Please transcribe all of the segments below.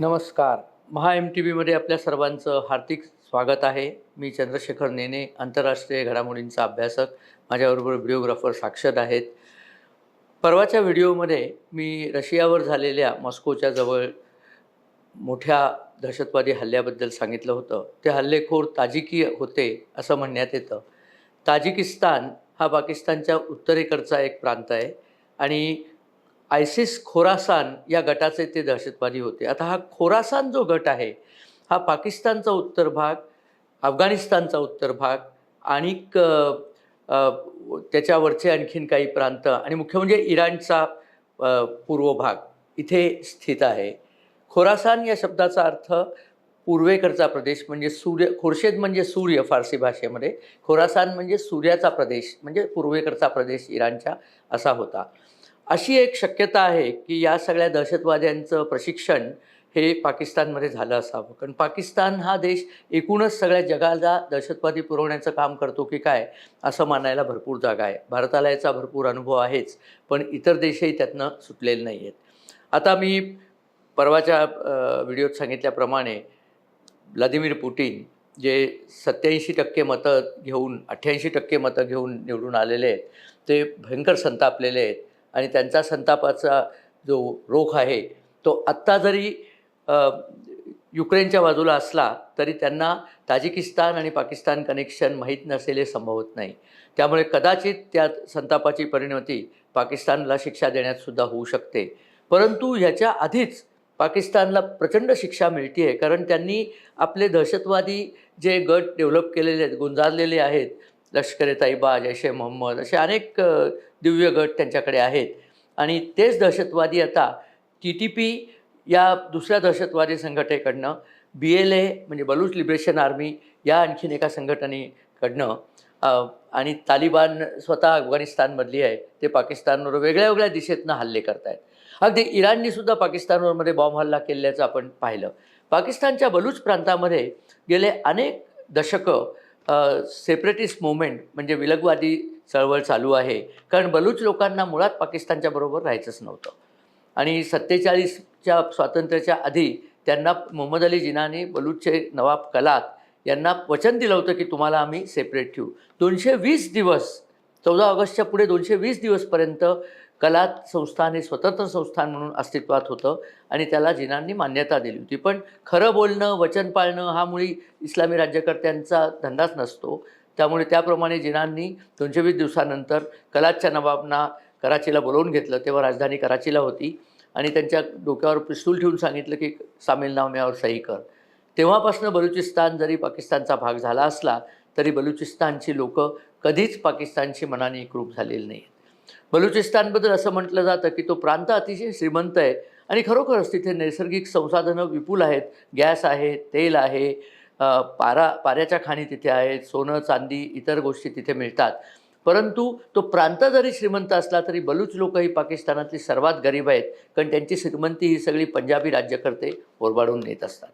नमस्कार. महा M T व्हीमध्ये आपल्या सर्वांचं हार्दिक स्वागत आहे. मी चंद्रशेखर नेने आंतरराष्ट्रीय घडामोडींचा अभ्यासक. माझ्याबरोबर व्हिडिओग्राफर साक्षर आहेत. परवाच्या व्हिडिओमध्ये मी रशियावर झालेल्या मॉस्कोच्या जवळ मोठ्या दहशतवादी हल्ल्याबद्दल सांगितलं होतं. ते हल्लेखोर ताजिकी होते असं म्हणण्यात येतं. ताजिकिस्तान हा पाकिस्तानच्या उत्तरेकडचा एक प्रांत आहे आणि आयसिस खोरासान या गटाचे ते दहशतवादी होते. आता हा खोरासान जो गट आहे हा पाकिस्तानचा उत्तर भाग अफगाणिस्तानचा उत्तर भाग आणि त्याच्यावरचे आणखीन काही प्रांत आणि मुख्य म्हणजे इराणचा पूर्व भाग इथे स्थित आहे. खोरासान या शब्दाचा अर्थ पूर्वेकडचा प्रदेश म्हणजे सूर्य खुर्शेद म्हणजे सूर्य फारसी भाषेमध्ये खोरासान म्हणजे सूर्याचा प्रदेश म्हणजे पूर्वेकडचा प्रदेश इराणच्या असा होता. अशी एक शक्यता आहे की या सगळ्या दहशतवाद्यांचं प्रशिक्षण हे पाकिस्तानमध्ये झालं असावं. कारण पाकिस्तान हा देश एकूणच सगळ्या जगाला दहशतवादी पुरवण्याचं काम करतो की काय असं मानायला भरपूर जागा आहे. भारताला याचा भरपूर अनुभव आहेच पण इतर देशही त्यातनं सुटलेले नाही आहेत आता मी परवाच्या व्हिडिओत सांगितल्याप्रमाणे व्लादिमीर पुटिन जे सत्याऐंशी टक्के मतं घेऊन अठ्ठ्याऐंशी टक्के मतं घेऊन निवडून आलेले आहेत ते भयंकर संतापलेले आहेत. आणि त्यांचा संतापाचा जो रोख आहे तो आत्ता जरी युक्रेनच्या बाजूला असला तरी त्यांना ताजिकिस्तान आणि पाकिस्तान कनेक्शन माहीत नसेल हे संभवत नाही. त्यामुळे कदाचित त्या संतापाची परिणती पाकिस्तानला शिक्षा देण्यातसुद्धा होऊ शकते. परंतु ह्याच्या आधीच पाकिस्तानला प्रचंड शिक्षा मिळते आहे कारण त्यांनी आपले दहशतवादी जे गट डेव्हलप केलेले आहेत गुंजारलेले आहेत लष्कर ए तैबा जैश ए मोहम्मद असे अनेक दिव्य गट त्यांच्याकडे आहेत. आणि तेच दहशतवादी आता टी टी पी या दुसऱ्या दहशतवादी संघटनेकडनं बी एल ए म्हणजे बलूच लिबरेशन आर्मी या आणखीन एका संघटनेकडनं आणि तालिबान स्वतः अफगाणिस्तानमधली आहे ते पाकिस्तानवर वेगळ्या वेगळ्या दिशेतनं हल्ले करत आहेत अगदी इराणनीसुद्धा पाकिस्तानवरमध्ये बॉम्ब हल्ला केल्याचं आपण पाहिलं. पाकिस्तानच्या बलूच प्रांतामध्ये गेले अनेक दशकं सेपरेटिस्ट मुवमेंट म्हणजे विलगवादी चळवळ चालू आहे. कारण बलूच लोकांना मुळात पाकिस्तानच्या बरोबर राहायचंच नव्हतं. आणि सत्तेचाळीसच्या स्वातंत्र्याच्या आधी त्यांना मोहम्मद अली जिनाने बलूचचे नवाब कलात यांना वचन दिलं होतं की तुम्हाला आम्ही सेपरेट ठेवू. दोनशे वीस दिवस चौदा ऑगस्टच्या पुढे दोनशे वीस दिवसपर्यंत कलात संस्थान हे स्वतंत्र संस्थान म्हणून अस्तित्वात होतं आणि त्याला जिनांनी मान्यता दिली होती. पण खरं बोलणं वचन पाळणं हा मुळी इस्लामी राज्यकर्त्यांचा धंदाच नसतो. त्यामुळे त्याप्रमाणे जिनांनी दोनशे वीस दिवसानंतर कलाच्या नवाबना कराचीला बोलवून घेतलं तेव्हा राजधानी कराचीला होती. आणि त्यांच्या डोक्यावर पिस्तूल ठेवून सांगितलं की सामीलनाम्यावर सही कर. तेव्हापासून बलुचिस्तान जरी पाकिस्तानचा भाग झाला असला तरी बलुचिस्तानची लोकं कधीच पाकिस्तानशी मनाने एकरूप झालेली नाही बलुचिस्तानबद्दल असं म्हटलं जातं की तो प्रांत अतिशय श्रीमंत आहे आणि खरोखरच तिथे नैसर्गिक संसाधनं विपुल आहेत. गॅस आहे तेल आहे पारा पाऱ्याच्या खाणी तिथे आहेत सोनं चांदी इतर गोष्टी तिथे मिळतात. परंतु तो प्रांत जरी श्रीमंत असला तरी बलूच लोक ही पाकिस्तानातली सर्वात गरीब आहेत. कारण त्यांची श्रीमंती ही सगळी पंजाबी राज्यकर्ते ओरबाडून नेत असतात.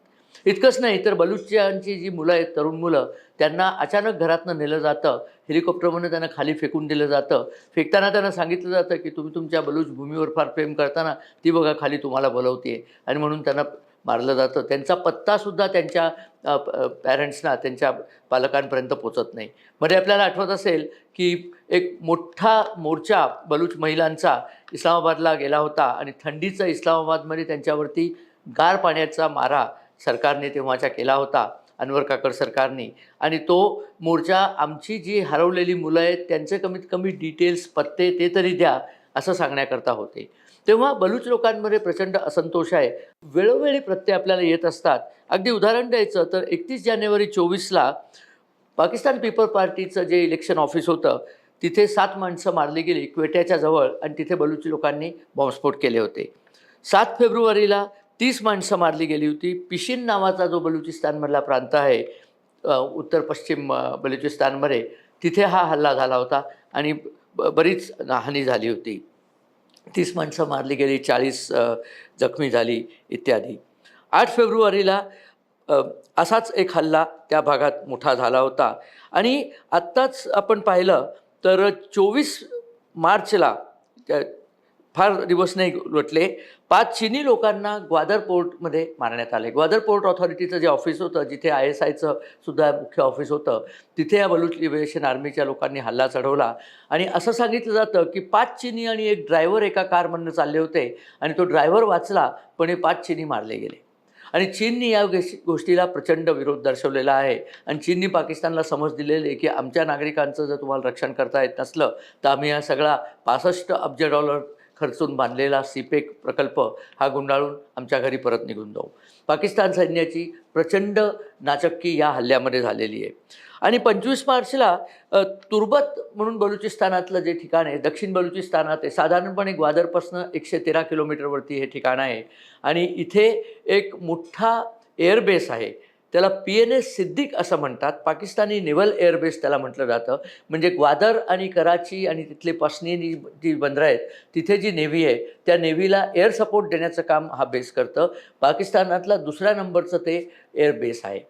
इतकंच नाही तर बलुचियांची जी मुलं आहेत तरुण मुलं त्यांना अचानक घरातनं नेलं जातं. हेलिकॉप्टरमधून त्यांना खाली फेकून दिलं जातं. फेकताना त्यांना सांगितलं जातं की तुम्ही तुमच्या बलूच भूमीवर फार प्रेम करताना ती बघा खाली तुम्हाला बोलवते आणि म्हणून त्यांना मारलं जातं. त्यांचा पत्तासुद्धा त्यांच्या पॅरेंट्सना त्यांच्या पालकांपर्यंत पोचत नाही. मध्ये आपल्याला आठवत असेल की एक मोठा मोर्चा बलूच महिलांचा इस्लामाबादला गेला होता आणि थंडीचा इस्लामाबादमध्ये त्यांच्यावरती गार पाण्याचा मारा सरकारने तेव्हाच्या केला होता अनवर काकड सरकारने. आणि तो मोर्चा आमची जी हरवलेली मुलं आहेत त्यांचे कमीत कमी डिटेल्स पत्ते ते तरी द्या असं सांगण्याकरता होते. तेव्हा बलूच लोकांमध्ये प्रचंड असंतोष आहे. वेळोवेळी प्रत्यय आपल्याला येत असतात. अगदी उदाहरण द्यायचं तर एकतीस जानेवारी चोवीसला पाकिस्तान पीपल पार्टीचं जे इलेक्शन ऑफिस होतं तिथे सात माणसं मारली गेली क्वेट्याच्या जवळ आणि तिथे बलुची लोकांनी बॉम्बस्फोट केले होते. सात फेब्रुवारीला तीस माणसं मारली गेली होती. पिशिन नावाचा जो बलुचिस्तानमधला प्रांत आहे उत्तर पश्चिम बलुचिस्तानमध्ये तिथे हा हल्ला झाला होता आणि ब- बरीच हानी झाली होती. तीस माणसं मारली गेली चाळीस जखमी झाली इत्यादी. आठ फेब्रुवारीला असाच एक हल्ला त्या भागात मोठा झाला होता. आणि आत्ताच आपण पाहिलं तर चोवीस मार्चला त्या- फार दिवस नाही लोटले. पाच चिनी लोकांना ग्वादर पोर्टमध्ये मारण्यात आले. ग्वादर पोर्ट ऑथॉरिटीचं जे ऑफिस होतं जिथे आय एस आयचं सुद्धा मुख्य ऑफिस होतं तिथे या बलूच लिबरेशन आर्मीच्या लोकांनी हल्ला चढवला. आणि असं सांगितलं जातं की पाच चिनी आणि एक ड्रायव्हर एका कारमधनं चालले होते आणि तो ड्रायव्हर वाचला पण हे पाच चिनी मारले गेले. आणि चीननी या गोष्टीला प्रचंड विरोध दर्शवलेला आहे. आणि चीननी पाकिस्तानला समज दिलेली आहे की आमच्या नागरिकांचं जर तुम्हाला रक्षण करता येत नसलं तर आम्ही हा सगळा पासष्ट अब्ज डॉलर खर्चून बांधलेला सीपेक प्रकल्प हा गुंडाळून आमच्या घरी परत निघून जाऊ. पाकिस्तान सैन्याची प्रचंड नाचक्की या हल्ल्यामध्ये झालेली आहे. आणि पंचवीस मार्चला तुर्बत म्हणून बलुचिस्तानातलं जे ठिकाण आहे दक्षिण बलुचिस्तानात आहे साधारणपणे ग्वादरपासनं एकशे तेरा किलोमीटरवरती हे ठिकाण आहे. आणि इथे एक मोठा एअरबेस आहे. त्याला पी एन एस सिद्दीक असं म्हणतात. पाकिस्तानी नेव्हल एअरबेस त्याला म्हटलं जातं. म्हणजे ग्वादर आणि कराची आणि तिथले पसनी जी बंदरं आहेत तिथे जी नेव्ही आहे त्या नेव्हीला एअर सपोर्ट देण्याचं काम हा बेस करतं. पाकिस्तानातला दुसऱ्या नंबरचं ते एअरबेस आहे.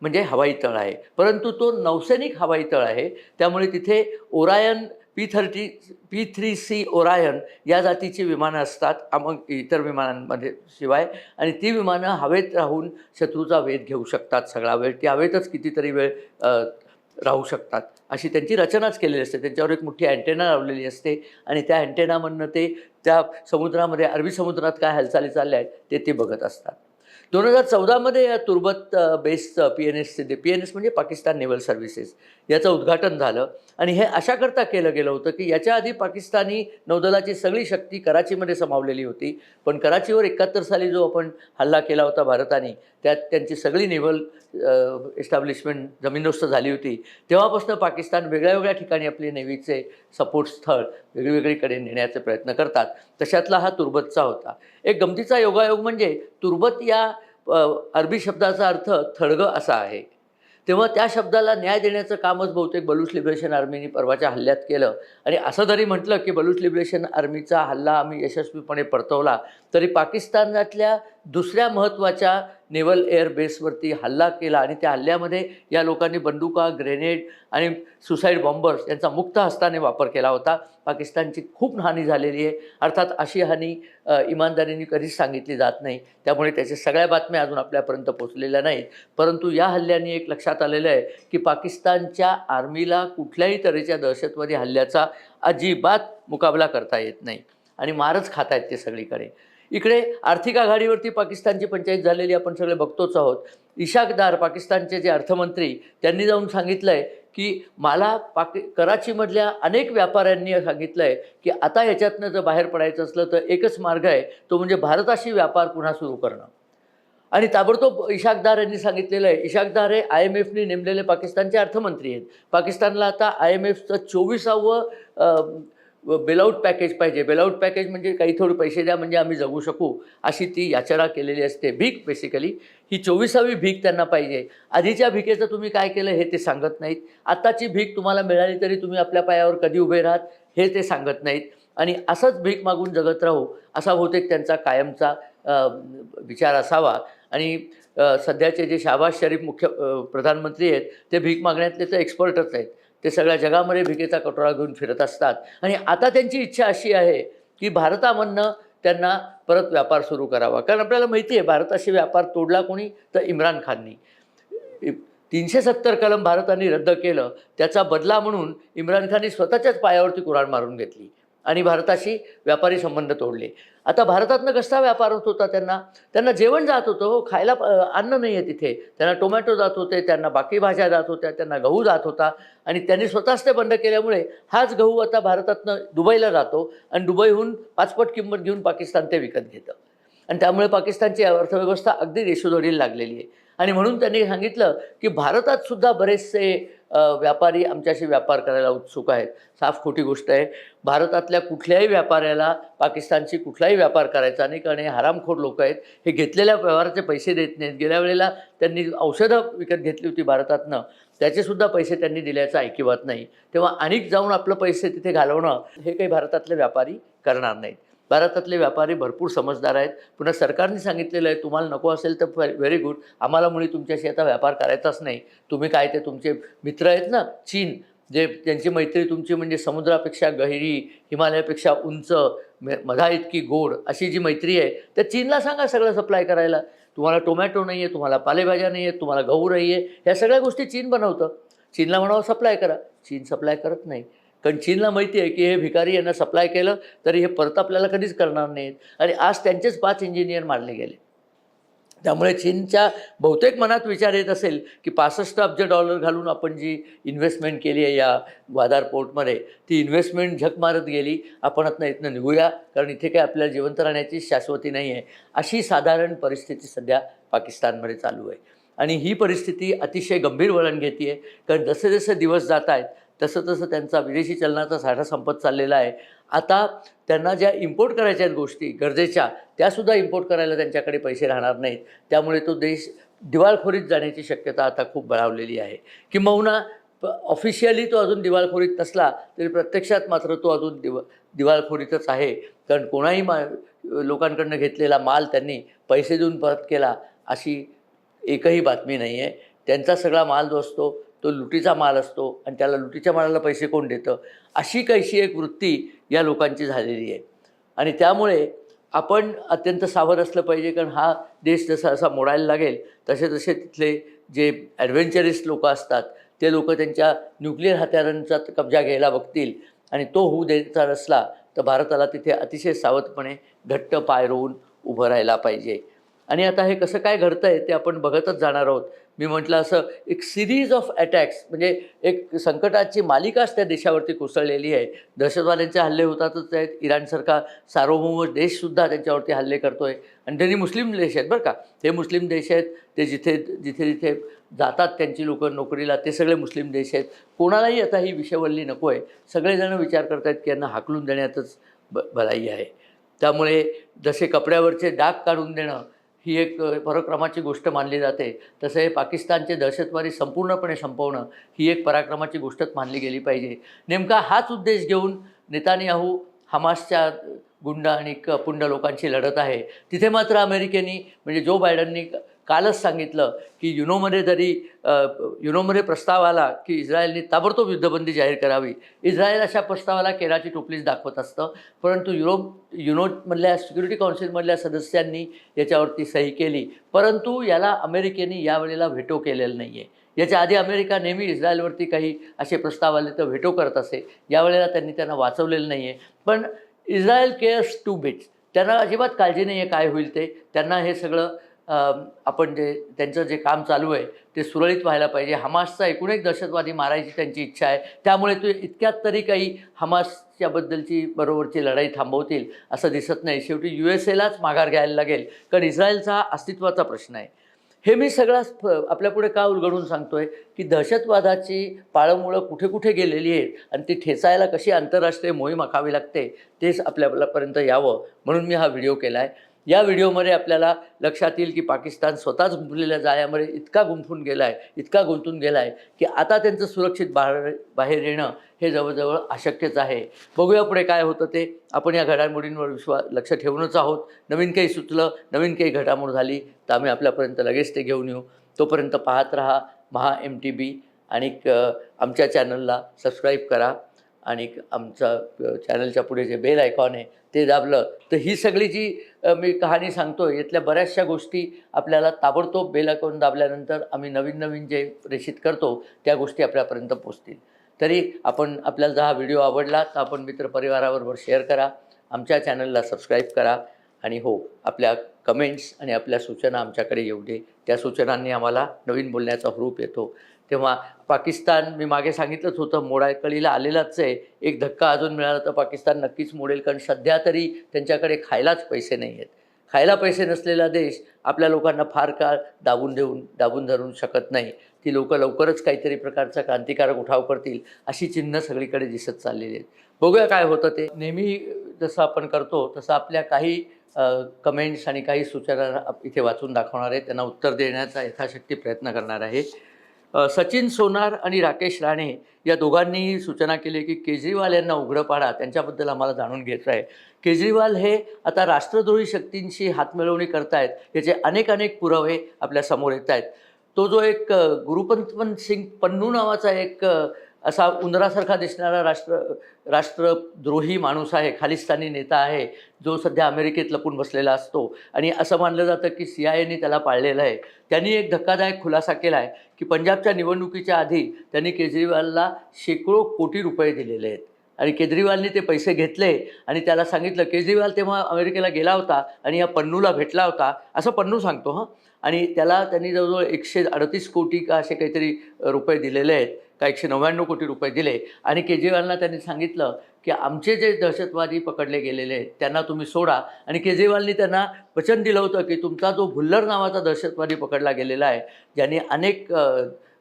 म्हणजे हवाई तळ आहे. परंतु तो नौसैनिक हवाई तळ आहे. त्यामुळे तिथे Orion P thirty P three C Orion या जातीची विमानं असतात मग इतर विमानांमध्ये शिवाय. आणि ती विमानं हवेत राहून शत्रूचा वेध घेऊ शकतात सगळा वेळ. ती हवेतच कितीतरी वेळ राहू शकतात. अशी त्यांची रचनाच केलेली असते. त्यांच्यावर एक मोठी अँटेना लावलेली असते. आणि त्या अँटेनामधनं ते त्या समुद्रामध्ये अरबी समुद्रात काय हालचाली चालल्या आहेत ते ते बघत असतात. दोन हजार चौदामध्ये या तुर्बत बेस्ड पी एन एसचे पी एन एस म्हणजे पाकिस्तान नेव्हल सर्व्हिसेस. याचं उद्घाटन झालं. आणि हे अशाकरता केलं गेलं होतं की याच्या आधी पाकिस्तानी नौदलाची सगळी शक्ती कराचीमध्ये समावलेली होती. पण कराचीवर एकाहत्तर साली जो आपण हल्ला केला होता भारताने त्यात त्यांची सगळी नेव्हल एस्टॅब्लिशमेंट जमीनदोस्त झाली होती. तेव्हापासून पाकिस्तान वेगळ्या वेगळ्या ठिकाणी आपले नेव्हीचे सपोर्ट स्थळ वेगळीवेगळीकडे नेण्याचे प्रयत्न करतात. तशातला हा तुर्बतचा होता. एक गमतीचा योगायोग म्हणजे तुर्बत या अरबी शब्दाचा अर्थ थडगं असा आहे. तेव्हा त्या शब्दाला न्याय देण्याचं कामच बहुतेक बलूच लिबरेशन आर्मीने परवाच्या हल्ल्यात केलं. आणि असं जरी म्हटलं की बलूच लिबरेशन आर्मीचा हल्ला आम्ही यशस्वीपणे परतवला तरी पाकिस्तानातल्या दुसऱ्या महत्त्वाच्या नेव्हल एअर बेसवरती हल्ला केला आणि त्या हल्ल्यामध्ये या लोकांनी बंदुका ग्रेनेड आणि सुसाईड बॉम्बर्स यांचा मुक्त हस्ताने वापर केला होता. पाकिस्तानची खूप हानी झालेली आहे. अर्थात अशी हानी इमानदारीने कधीच सांगितली जात नाही. त्यामुळे त्याच्या सगळ्या बातम्या अजून आपल्यापर्यंत पोचलेल्या नाहीत. परंतु या हल्ल्याने एक लक्षात आलेलं आहे की पाकिस्तानच्या आर्मीला कुठल्याही तऱ्हेच्या दहशतवादी हल्ल्याचा अजिबात मुकाबला करता येत नाही. आणि मारच खात आहेत ते सगळीकडे. इकडे आर्थिक आघाडीवरती पाकिस्तानची पंचायत झालेली आपण सगळे बघतोच आहोत. इशाकदार पाकिस्तानचे जे अर्थमंत्री त्यांनी जाऊन सांगितलं आहे की मला पाकि कराचीमधल्या अनेक व्यापाऱ्यांनी सांगितलं आहे की आता ह्याच्यातनं जर बाहेर पडायचं असलं तर एकच मार्ग आहे तो म्हणजे भारताशी व्यापार पुन्हा सुरू करणं. आणि ताबडतोब इशाकदार यांनी सांगितलेलं आहे इशाकदार हे आय एम एफने नेमलेले पाकिस्तानचे अर्थमंत्री आहेत. पाकिस्तानला आता आय एम एफचं चोवीसावं बेलआउट पॅकेज पाहिजे. बेलआउट पॅकेज म्हणजे काही थोडे पैसे द्या म्हणजे आम्ही जगू शकू अशी ती याचना केलेली असते भीक बेसिकली ही चोवीसावी भीक त्यांना पाहिजे. आधीच्या भीकेचं तुम्ही काय केलं हे ते सांगत नाहीत. आत्ताची भीक तुम्हाला मिळाली तरी तुम्ही आपल्या पायावर कधी उभे राहात हे ते सांगत नाहीत. आणि असंच भीक मागून जगत राहू असा बहुतेक त्यांचा कायमचा विचार असावा. आणि सध्याचे जे शाबाज शरीफ मुख्य प्रधानमंत्री आहेत ते भीक मागण्यातले तर एक्सपर्टच आहेत. ते सगळ्या जगामध्ये भिकेचा कटोरा घेऊन फिरत असतात. आणि आता त्यांची इच्छा अशी आहे की भारतामधनं त्यांना परत व्यापार सुरू करावा. कारण आपल्याला माहिती आहे भारताशी व्यापार तोडला कोणी तर इम्रान खाननी. तीनशे सत्तर कलम भारताने रद्द केलं. त्याचा बदला म्हणून इम्रान खाननी स्वतःच्याच पायावरती कुराण मारून घेतली. आणि भारताशी व्यापारी संबंध तोडले. आता भारतातनं कसा व्यापार होत होता त्यांना? त्यांना जेवण जात होतं हो. खायला अन्न नाही आहे तिथे. त्यांना टोमॅटो जात होते त्यांना बाकी भाज्या जात होत्या त्यांना गहू जात होता. आणि त्यांनी स्वतःच ते बंद केल्यामुळे हाच गहू आता भारतातनं दुबईला जातो आणि दुबईहून पाचपट किंमत घेऊन पाकिस्तान ते विकत घेतं. आणि त्यामुळे पाकिस्तानची अर्थव्यवस्था अगदी रेशोधडीला लागलेली आहे. आणि म्हणून त्यांनी सांगितलं की भारतात सुद्धा बरेचसे व्यापारी आमच्याशी व्यापार करायला उत्सुक आहेत. साफ खोटी गोष्ट आहे. भारतातल्या कुठल्याही व्यापाऱ्याला पाकिस्तानशी कुठलाही व्यापार करायचा नाही कारण हे हरामखोर लोक आहेत. हे घेतलेल्या व्यवहाराचे पैसे देत नाहीत. गेल्या वेळेला त्यांनी औषधं विकत घेतली होती भारतातनं. त्याचेसुद्धा पैसे त्यांनी दिल्याचं ऐकिवात नाही. तेव्हा अनेक जाऊन आपलं पैसे तिथे घालवणं हे काही भारतातले व्यापारी करणार नाहीत. भारतातले व्यापारी भरपूर समजदार आहेत. पुन्हा सरकारने सांगितलेलं आहे तुम्हाला नको असेल तर व्हेरी गुड आम्हाला मुळे तुमच्याशी आता व्यापार करायचाच नाही. तुम्ही काय ते तुमचे मित्र आहेत ना चीन जे त्यांची मैत्री तुमची म्हणजे समुद्रापेक्षा गहिरी हिमालयापेक्षा उंच मधा इतकी गोड अशी जी मैत्री आहे त्या चीनला सांगा सगळं सप्लाय करायला. तुम्हाला टोमॅटो नाही आहे तुम्हाला पालेभाज्या नाही आहेत तुम्हाला गहू नाही आहे ह्या सगळ्या गोष्टी चीन बनवतं. चीनला म्हणावं सप्लाय करा. चीन सप्लाय करत नाही. कारण चीनला माहिती आहे की हे भिकारी यांना सप्लाय केलं तरी हे परत आपल्याला कधीच करणार नाहीत. आणि आज त्यांचेच पाच इंजिनियर मारले गेले. त्यामुळे चीनच्या बहुतेक मनात विचार येत असेल की पासष्ट अब्ज डॉलर घालून आपण जी इन्व्हेस्टमेंट केली आहे या ग्वादार पोर्टमध्ये ती इन्व्हेस्टमेंट झक मारत गेली. आपण आता इथनं निघूया कारण इथे काही आपल्याला जिवंत राहण्याची शाश्वती नाही आहे. अशी साधारण परिस्थिती सध्या पाकिस्तानमध्ये चालू आहे. आणि ही परिस्थिती अतिशय गंभीर वळण घेते आहे कारण जसे जसे दिवस जात आहेत तसं तसं त्यांचा विदेशी चलनाचा साठा संपत चाललेला आहे. आता त्यांना ज्या इम्पोर्ट करायच्या आहेत गोष्टी गरजेच्या त्यासुद्धा इम्पोर्ट करायला त्यांच्याकडे पैसे राहणार नाहीत. त्यामुळे तो देश दिवाळखोरीत जाण्याची शक्यता आता खूप बळावलेली आहे. किंबहुना ऑफिशियली तो अजून दिवाळखोरीत नसला तरी प्रत्यक्षात मात्र तो अजून दिव दिवाळखोरीतच आहे. कारण कोणाही मा लोकांकडनं घेतलेला माल त्यांनी पैसे देऊन परत केला अशी एकही बातमी नाही आहे त्यांचा सगळा माल जो असतो तो लुटीचा माल असतो आणि त्याला लुटीच्या मालाला पैसे कोण देतं? अशी काहीशी एक वृत्ती या लोकांची झालेली आहे. आणि त्यामुळे आपण अत्यंत सावध असलं पाहिजे कारण हा देश जसा असा मोडायला लागेल तसे तसे तिथले जे ॲडव्हेंचरिस्ट लोक असतात ते लोक त्यांच्या न्यूक्लिअर हत्यारांचा कब्जा घ्यायला बघतील. आणि तो होऊ द्यायचा नसला तर भारताला तिथे अतिशय सावधपणे घट्ट पाय रोवून उभं राहायला पाहिजे. आणि आता हे कसं काय घडतं आहे ते आपण बघतच जाणार आहोत. मी म्हटलं असं एक सिरीज ऑफ अटॅक्स म्हणजे एक संकटाची मालिकाच त्या देशावरती कोसळलेली आहे. दहशतवाद्यांचे हल्ले होतातच आहेत. इराणसारखा सार्वभौम देशसुद्धा त्यांच्यावरती हल्ले करतो आहे आणि त्यांनी मुस्लिम देश आहेत बरं का. हे मुस्लिम देश आहेत. ते जिथे जिथे जिथे जातात त्यांची लोकं नोकरीला ते सगळे मुस्लिम देश आहेत. कोणालाही आता ही विषयवल्ली नको आहे सगळेजणं विचार करत आहेत की यांना हाकलून देण्यातच ब भलाई आहे. त्यामुळे जसे कपड्यावरचे डाग काढून देणं ही एक पराक्रमाची गोष्ट मानली जाते. तसे हे पाकिस्तानचे दहशतवादी संपूर्णपणे संपवणं ही एक पराक्रमाची गोष्टच मानली गेली पाहिजे. नेमका हाच उद्देश घेऊन नेतानियाहू हमासच्या गुंड आणि पुंड लोकांची लढत आहे. तिथे मात्र अमेरिकेनी म्हणजे जो बायडननी कालच सांगितलं की युनोमध्ये जरी युनोमध्ये प्रस्ताव आला की इस्रायलने ताबडतोब युद्धबंदी जाहीर करावी. इस्रायल अशा प्रस्तावाला केराची टोपलीच दाखवत असतं. परंतु युरोप युनोमधल्या सिक्युरिटी काउन्सिलमधल्या सदस्यांनी याच्यावरती सही केली. परंतु याला अमेरिकेने यावेळेला व्हेटो केलेलं नाही आहे याच्या आधी अमेरिका नेहमी इस्रायलवरती काही असे प्रस्ताव आले तर व्हेटो करत असे. यावेळेला त्यांनी त्यांना वाचवलेलं नाही आहे पण इस्रायल केअर्स टू बिट्स. त्यांना अजिबात काळजी नाही आहे काय होईल ते. त्यांना हे सगळं आपण जे त्यांचं जे काम चालू आहे ते सुरळीत व्हायला पाहिजे. हमासचा एकूण एक दहशतवादी मारायची त्यांची इच्छा आहे. त्यामुळे ते इतक्यात तरी काही हमासच्याबद्दलची बरोबरची लढाई थांबवतील असं दिसत नाही. शेवटी यू एस एलाच माघार घ्यायला लागेल. कारण इस्रायलचा हा अस्तित्वाचा प्रश्न आहे. हे मी सगळा फ- आपल्यापुढे का उलगडून सांगतो आहे की दहशतवादाची पाळंमुळं कुठे कुठे गेलेली आहेत आणि ती ठेचायला कशी आंतरराष्ट्रीय मोहीम आखावी लागते तेच आपल्यापर्यंत यावं म्हणून मी हा व्हिडिओ केला आहे या व्हिडिओमध्ये आपल्याला लक्षात येईल की पाकिस्तान स्वतःच गुंफलेल्या जाळ्यामध्ये इतका गुंफून गेला आहे इतका गुंतून गेला आहे की आता त्यांचं सुरक्षित बाहेर बाहेर येणं हे जवळजवळ अशक्यच आहे. बघूया पुढे काय होतं ते. आपण या घडामोडींवर विश्वास लक्ष ठेवूनच आहोत. नवीन काही सुचलं नवीन काही घडामोड झाली तर आम्ही आपल्यापर्यंत लगेच ते घेऊन येऊ. तोपर्यंत पाहत राहा महा एम टी बी आणि आमच्या चॅनलला सबस्क्राईब करा आणि आमचा चॅनलच्या पुढे जे बेल आयकॉन आहे ते दाबलं. तर ही सगळी जी मी कहाणी सांगतो यातल्या बऱ्याचशा गोष्टी आपल्याला ताबडतोब बेला करून दाबल्यानंतर आम्ही नवीन नवीन जे प्रेषित करतो त्या गोष्टी आपल्यापर्यंत पोचतील. तरी आपण आपल्याला जर हा व्हिडिओ आवडला तर आपण मित्रपरिवाराबरोबर शेअर करा आमच्या चॅनलला सबस्क्राईब करा आणि हो आपल्या कमेंट्स आणि आपल्या सूचना आमच्याकडे येऊ दे त्या सूचनांनी आम्हाला नवीन बोलण्याचा हुरूप येतो. तेव्हा पाकिस्तान मी मागे सांगितलंच होतं मोडाकळीला आलेलाच आहे. एक धक्का अजून मिळाला तर पाकिस्तान नक्कीच मोडेल कारण सध्या तरी त्यांच्याकडे खायलाच पैसे नाही आहेत खायला पैसे नसलेला देश आपल्या लोकांना फार काळ दाबून देऊन दाबून धरून शकत नाही. ती लोक लवकरच काहीतरी प्रकारचा क्रांतिकारक उठाव करतील अशी चिन्ह सगळीकडे दिसत चाललेली आहेत. बघूया काय होतं ते. नेहमी जसं आपण करतो तसं आपल्या काही कमेंट्स आणि काही सूचना इथे वाचून दाखवणार आहे. त्यांना उत्तर देण्याचा यथाशक्ती प्रयत्न करणार आहे. सचिन सोनार आणि राकेश राणे या दोघांनीही सूचना केली की केजरीवाल यांना उघडं पाडा. त्यांच्याबद्दल आम्हाला जाणून घ्यायचं आहे. केजरीवाल हे आता राष्ट्रद्रोही शक्तींशी हातमिळवणी करतायत. याचे अनेक अनेक पुरावे आपल्यासमोर येत आहेत तो जो एक अ, गुरुपंतपंत सिंग पन्नू नावाचा एक असा उंदरासारखा दिसणारा राष्ट्र राष्ट्रद्रोही माणूस आहे खालिस्तानी नेता आहे जो सध्या अमेरिकेत लपून बसलेला असतो. आणि असं मानलं जातं की सी आय एने त्याला पाळलेलं आहे. त्यांनी एक धक्कादायक खुलासा केला आहे की पंजाबच्या निवडणुकीच्या आधी त्यांनी केजरीवालला शेकडो कोटी रुपये दिलेले आहेत. आणि केजरीवालने ते पैसे घेतले आणि त्याला सांगितलं केजरीवाल तेव्हा अमेरिकेला गेला होता आणि या पन्नूला भेटला होता. असं पन्नू सांगतो हां. आणि त्याला त्यांनी जवळजवळ एकशे अडतीस कोटी का असे काहीतरी रुपये दिलेले आहेत का एकशे नव्याण्णव कोटी रुपये दिले. आणि केजरीवालला त्यांनी सांगितलं की आमचे जे दहशतवादी पकडले गेलेले आहेत त्यांना तुम्ही सोडा. आणि केजरीवालनी त्यांना वचन दिलं होतं की तुमचा जो भुल्लर नावाचा दहशतवादी पकडला गेलेला आहे ज्याने अनेक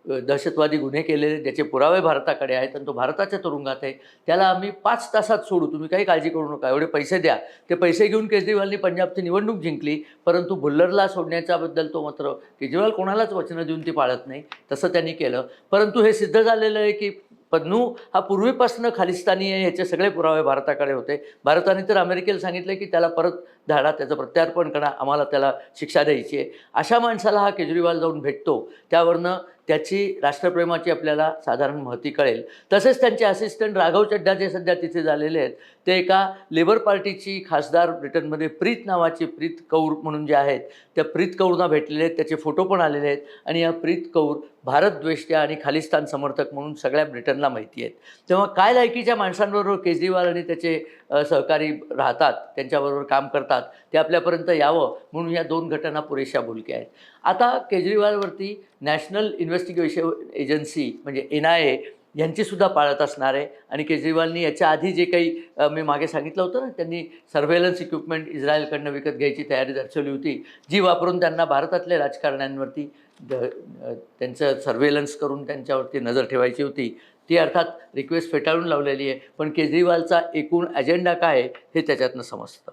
दहशतवादी गुन्हे केलेले ज्याचे पुरावे भारताकडे आहेत आणि तो भारताच्या तुरुंगात आहे त्याला आम्ही पाच तासात सोडू. तुम्ही काही काळजी करू नका एवढे पैसे द्या. ते पैसे घेऊन केजरीवालनी पंजाबची निवडणूक जिंकली परंतु भुल्लरला सोडण्याच्याबद्दल तो मात्र केजरीवाल कोणालाच वचनं देऊन ती पाळत नाही तसं त्यांनी केलं. परंतु हे सिद्ध झालेलं आहे की पद्नू हा पूर्वीपासून खालिस्तानी आहे ह्याचे सगळे पुरावे भारताकडे होते. भारताने तर अमेरिकेला सांगितलं की त्याला परत धाडा त्याचं प्रत्यार्पण करा आम्हाला त्याला शिक्षा द्यायची आहे. अशा माणसाला हा केजरीवाल जाऊन भेटतो. त्यावरनं त्याची राष्ट्रप्रेमाची आपल्याला साधारण महती कळेल. तसेच त्यांचे असिस्टंट राघव चड्डा जे सध्या तिथे झालेले आहेत. ते एका लेबर पार्टीची खासदार ब्रिटनमध्ये प्रीत नावाची प्रीत कौर म्हणून जे आहेत त्या प्रीत कौरना भेटलेले आहेत. त्याचे फोटो पण आलेले आहेत. आणि या प्रीत कौर भारतद्वेष्ट्या आणि खालिस्तान समर्थक म्हणून सगळ्या ब्रिटनला माहिती आहेत. तेव्हा काय लायकीच्या माणसांबरोबर केजरीवाल आणि त्याचे सहकारी राहतात त्यांच्याबरोबर काम करतात ते आपल्यापर्यंत यावं म्हणून या दोन घटना पुरेशा भूलक्या आहेत. आता केजरीवालवरती नॅशनल इन्व्हेस्टिगेशन एजन्सी म्हणजे एन आय ए यांचीसुद्धा पाळत असणार आहे आणि केजरीवालनी याच्या आधी जे काही मी मागे सांगितलं होतं ना त्यांनी सर्व्हेलन्स इक्विपमेंट इस्रायलकडनं विकत घ्यायची तयारी दर्शवली होती जी वापरून त्यांना भारतातल्या राजकारण्यांवरती त्यांचं सर्व्हेलन्स करून त्यांच्यावरती नजर ठेवायची होती. ती अर्थात रिक्वेस्ट फेटाळून लावलेली आहे. पण केजरीवालचा एकूण अजेंडा काय आहे हे त्याच्यातनं समजतं.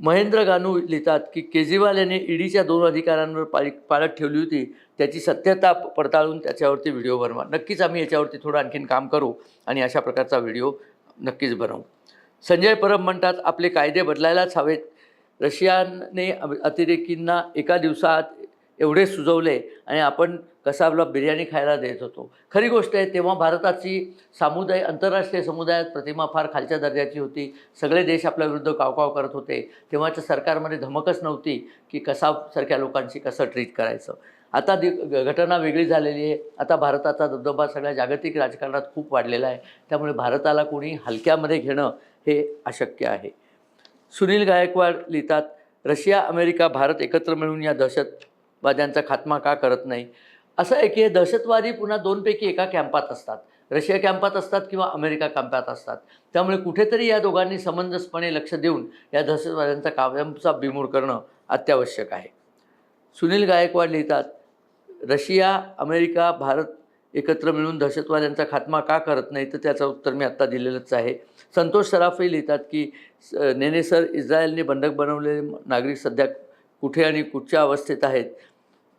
महेंद्र गानू लिहितात की केजरीवाल यांनी ईडीच्या दोन अधिकाऱ्यांवर पाळी पाळत ठेवली होती. त्याची सत्यता पडताळून त्याच्यावरती व्हिडिओ बनवा. नक्कीच आम्ही याच्यावरती थोडं आणखीन काम करू आणि अशा प्रकारचा व्हिडिओ नक्कीच बनवू. संजय परब म्हणतात आपले कायदे बदलायलाच हवेत. रशियाने अतिरेकींना एका दिवसात एवढे सुजवले आणि आपण कसाबला बिर्याणी खायला देत होतो. खरी गोष्ट आहे तेव्हा भारताची सामुदाय आंतरराष्ट्रीय समुदायात प्रतिमा फार खालच्या दर्जाची होती. सगळे देश आपल्या विरुद्ध कावकाव करत होते. तेव्हाच्या सरकारमध्ये धमकच नव्हती की कसाबसारख्या लोकांशी कसं ट्रीट करायचं. आता दि ग- घटना वेगळी झालेली आहे. आता भारताचा दबदबा सगळ्या जागतिक राजकारणात खूप वाढलेला आहे. त्यामुळे भारताला कोणी हलक्यामध्ये घेणं हे अशक्य आहे. सुनील गायकवाड लिहितात रशिया अमेरिका भारत एकत्र मिळून या वाद्यांचा खात्मा का करत नाही? असं आहे की हे दहशतवादी पुन्हा दोनपैकी एका कॅम्पात असतात. रशिया कॅम्पात असतात किंवा अमेरिका कॅम्पात असतात. त्यामुळे कुठेतरी या दोघांनी समंजसपणे लक्ष देऊन या दहशतवाद्यांचा कायमचा बिमूड करणं अत्यावश्यक आहे. सुनील गायकवाड लिहितात रशिया अमेरिका भारत एकत्र मिळून दहशतवाद्यांचा खात्मा का करत नाही? तर त्याचं उत्तर मी आत्ता दिलेलंच आहे. संतोष सराफही लिहितात की स- नेने सर इस्रायलने बंधक बनवलेले नागरिक सध्या कुठे आणि कुठच्या अवस्थेत आहेत?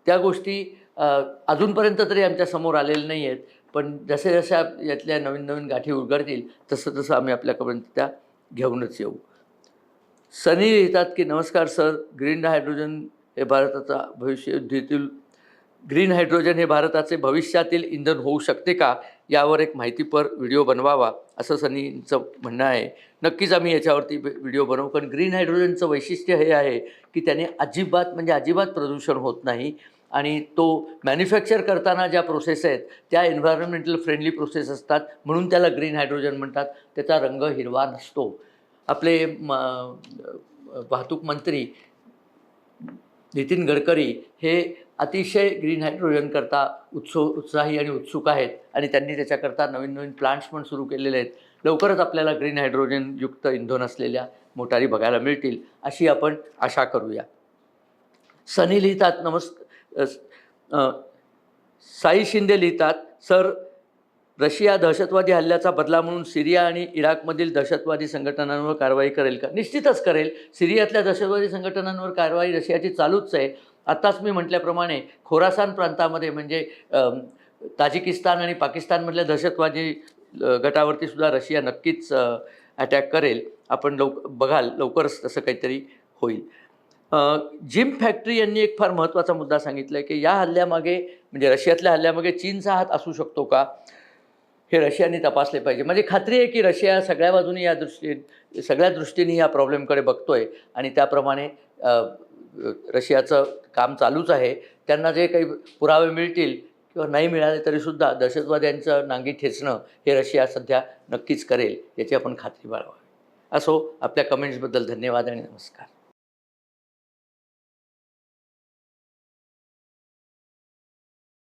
त्या गोष्टी अजूनपर्यंत तरी आमच्यासमोर आलेल्या नाही आहेत पण जसे जशा यातल्या नवीन नवीन गाठी उघडतील तसं तसं आम्ही आपल्यापर्यंत त्या घेऊनच येऊ. सनी लिहितात की नमस्कार सर ग्रीन हायड्रोजन हे भारताचा भविष्यतील ग्रीन हायड्रोजन हे भारताचे भविष्यातील इंधन होऊ शकते का? यावर एक माहितीपर व्हिडिओ बनवावा असं सनीचं म्हणणं आहे. नक्कीच आम्ही याच्यावरती व्हिडिओ बनवू कारण ग्रीन हायड्रोजनचं वैशिष्ट्य हे आहे की त्याने अजिबात म्हणजे अजिबात प्रदूषण होत नाही. आणि तो मॅन्युफॅक्चर करताना ज्या प्रोसेस आहेत त्या एन्व्हायरमेंटल फ्रेंडली प्रोसेस असतात. म्हणून त्याला ग्रीन हायड्रोजन म्हणतात. त्याचा रंग हिरवा नसतो. आपले म वाहतूक मंत्री नितीन गडकरी हे अतिशय ग्रीन हायड्रोजन करता उत्सु उत्साही आणि उत्सुक आहेत. आणि त्यांनी त्याच्याकरता नवीन नवीन प्लांट्स पण सुरू केलेले आहेत. लवकरच आपल्याला ग्रीन हायड्रोजनयुक्त इंधन असलेल्या मोटारी बघायला मिळतील अशी आपण आशा करूया. सनी लिहितात नमस्कार साई शिंदे लिहितात सर रशिया दहशतवादी हल्ल्याचा बदला म्हणून सिरिया आणि इराकमधील दहशतवादी संघटनांवर कारवाई करेल का? निश्चितच करेल. सिरियातल्या दहशतवादी संघटनांवर कारवाई रशियाची चालूच आहे. आत्ताच मी म्हटल्याप्रमाणे खोरासान प्रांतामध्ये म्हणजे ताजिकिस्तान आणि पाकिस्तानमधल्या दहशतवादी गटावरती सुद्धा रशिया नक्कीच अटॅक करेल. आपण लवक बघाल लवकरच तसं काहीतरी होईल. जिम फॅक्टरी यांनी एक फार महत्त्वाचा मुद्दा सांगितला आहे की या हल्ल्यामागे म्हणजे रशियातल्या हल्ल्यामागे चीनचा हात असू शकतो का? हे रशियाने तपासले पाहिजे. म्हणजे खात्री आहे की रशिया सगळ्या बाजूने या दृष्टी सगळ्या दृष्टीने या प्रॉब्लेमकडे बघतोय आणि त्याप्रमाणे रशियाचं काम चालूच आहे. त्यांना जे काही पुरावे मिळतील किंवा नाही मिळाले तरीसुद्धा दहशतवाद्यांचं नांगी ठेचणं हे रशिया सध्या नक्कीच करेल याची आपण खात्री बाळगावी. असो आपल्या कमेंट्सबद्दल धन्यवाद आणि नमस्कार.